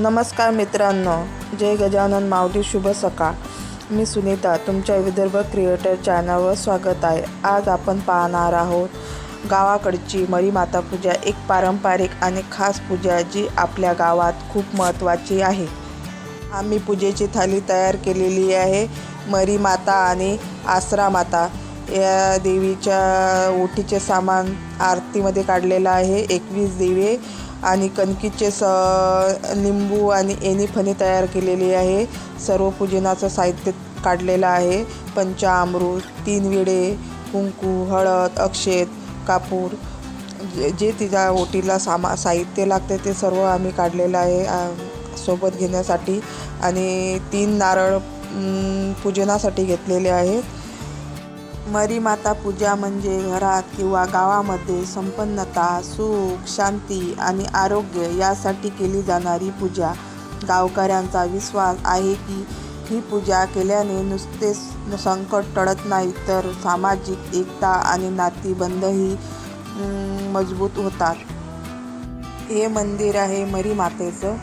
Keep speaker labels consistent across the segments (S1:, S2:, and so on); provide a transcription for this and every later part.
S1: नमस्कार मित्रांनो. जय गजानन माऊली शुभ सकाळ. मी सुनीता तुमच्या विदर्भ क्रिएटर चॅनलवर स्वागत आहे. आज आपण पाहणार आहोत गावाकडची मरीमाता पूजा एक पारंपरिक आणि खास पूजा जी आपल्या गावात खूप महत्त्वाची आहे. आम्ही पूजेची थाली तयार केलेली आहे मरीमाता आणि आसरा माता. या देवीच्या ओटीचे सामान आरतीमध्ये काढलेलं आहे. एकवीस दिवे आणि कणकीचे स लिंबू आणि एनी फणी तयार केलेली आहे. सर्व पूजनाचं साहित्य काढलेलं आहे. पंचामृत तीन विडे कुंकू हळद अक्षेत कापूर जे जे तिच्या ओटीला सामा साहित्य लागते ते सर्व आम्ही काढलेलं आहे सोबत घेण्यासाठी. आणि तीन नारळ पूजनासाठी घेतलेले आहेत. मरीमाता पूजा म्हणजे घरात किंवा गावामध्ये संपन्नता सुख शांती आणि आरोग्य यासाठी केली जाणारी पूजा. गावकऱ्यांचा विश्वास आहे की ही पूजा केल्याने नुसतेच संकट टळत नाही तर सामाजिक एकता आणि नातीबंधही मजबूत होतात. हे मंदिर आहे मरीमातेचं.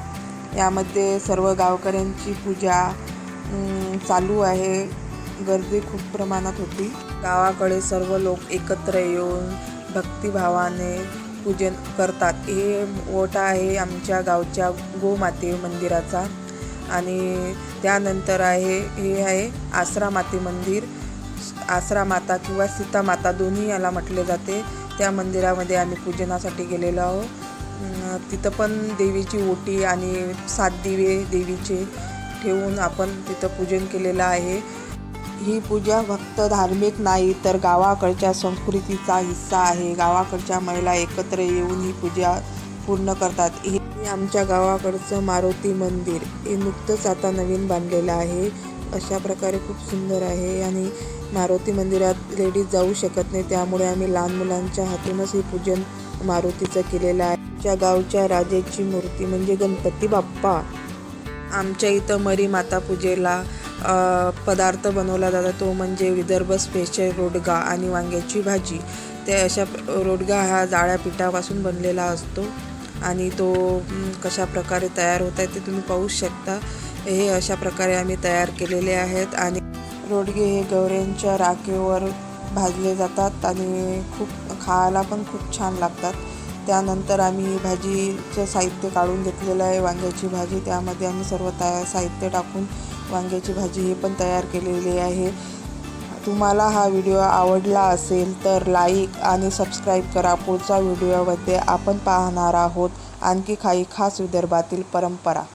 S1: यामध्ये सर्व गावकऱ्यांची पूजा चालू आहे. गर्दी खूप प्रमाणात होती. गावाकडे सर्व लोक एकत्र येऊन भक्तिभावाने पूजन करतात. हे ओटा आहे आमच्या गावच्या गोमाते मंदिराचा आणि त्यानंतर आहे हे आहे आसरा माते मंदिर. आसरा माता किंवा सीता माता दोन्ही याला म्हटले जाते. त्या मंदिरामध्ये आम्ही पूजनासाठी गेलेलो आहोत. तिथं पण देवीची ओटी आणि सात दिवे देवीचे ठेवून आपण तिथं पूजन केलेलं आहे. ही पूजा फक्त धार्मिक नाही तर गावाकडच्या संस्कृतीचा हिस्सा आहे. गावाकडच्या महिला एकत्र येऊन ही पूजा पूर्ण करतात. हे आमच्या गावाकडचं मारुती मंदिर. हे नुकतंच आता नवीन बांधलेलं आहे. अशा प्रकारे खूप सुंदर आहे आणि मारुती मंदिरात लेडीज जाऊ शकत नाही. त्यामुळे आम्ही लहान मुलांच्या हातूनच हे पूजन मारुतीचं केलेलं आहे. आमच्या गावच्या राजेची मूर्ती म्हणजे गणपती बाप्पा. आमच्या इथं मरी माता पूजेला पदार्थ बनवला जातो. तो म्हणजे विदर्भ स्पेशल रोडगा आणि वांग्याची भाजी. ते अशा रोडगा हा जाळ्या पिठापासून बनलेला असतो आणि तो कशा प्रकारे तयार होत आहे ते तुम्ही पाहू शकता. हे अशा प्रकारे आम्ही तयार केलेले आहेत आणि रोडगे हे गवऱ्यांच्या राखेवर भाजले जातात आणि खूप खायला पण खूप छान लागतात. त्यानंतर आम्ही भाजीचं साहित्य काढून घेतलेलं आहे वांग्याची भाजी. त्यामध्ये आम्ही सर्व तयार साहित्य टाकून वांग्याची भाजी हे पण तयार केलेली आहे. तुम्हाला हा व्हिडिओ आवडला असेल तर लाईक आणि सबस्क्राईब करा. पुढच्या व्हिडिओमध्ये आपण पाहणार आहोत आणखी काही खास विदर्भातील परंपरा.